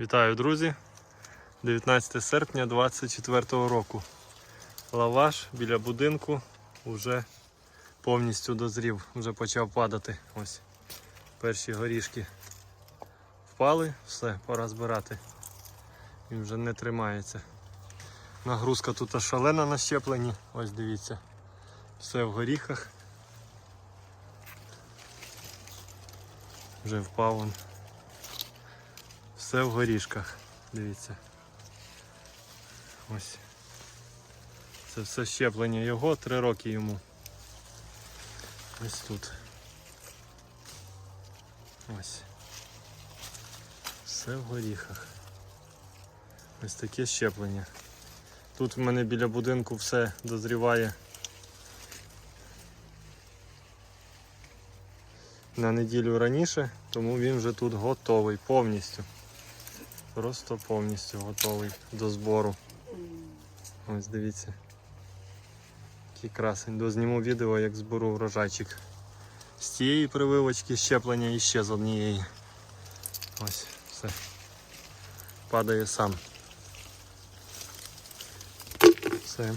Вітаю, друзі! 19 серпня 2024 року. Лаваш біля будинку вже повністю дозрів, вже почав падати. Ось перші горішки впали, все, пора збирати. Він вже не тримається. Нагрузка тут шалена на щепленні. Ось дивіться. Все в горіхах. Вже впав він. Все в горішках. Дивіться. Ось. Це все щеплення його, три роки йому. Ось тут. Ось. Все в горіхах. Ось таке щеплення. Тут в мене біля будинку все дозріває. На неділю раніше, тому він вже тут готовий повністю. Просто повністю готовий до збору. Ось дивіться. Який красень. Дозніму відео, як зберу врожайчик. З цієї прививочки щеплення і ще з однієї. Ось, все. Падає сам. Все.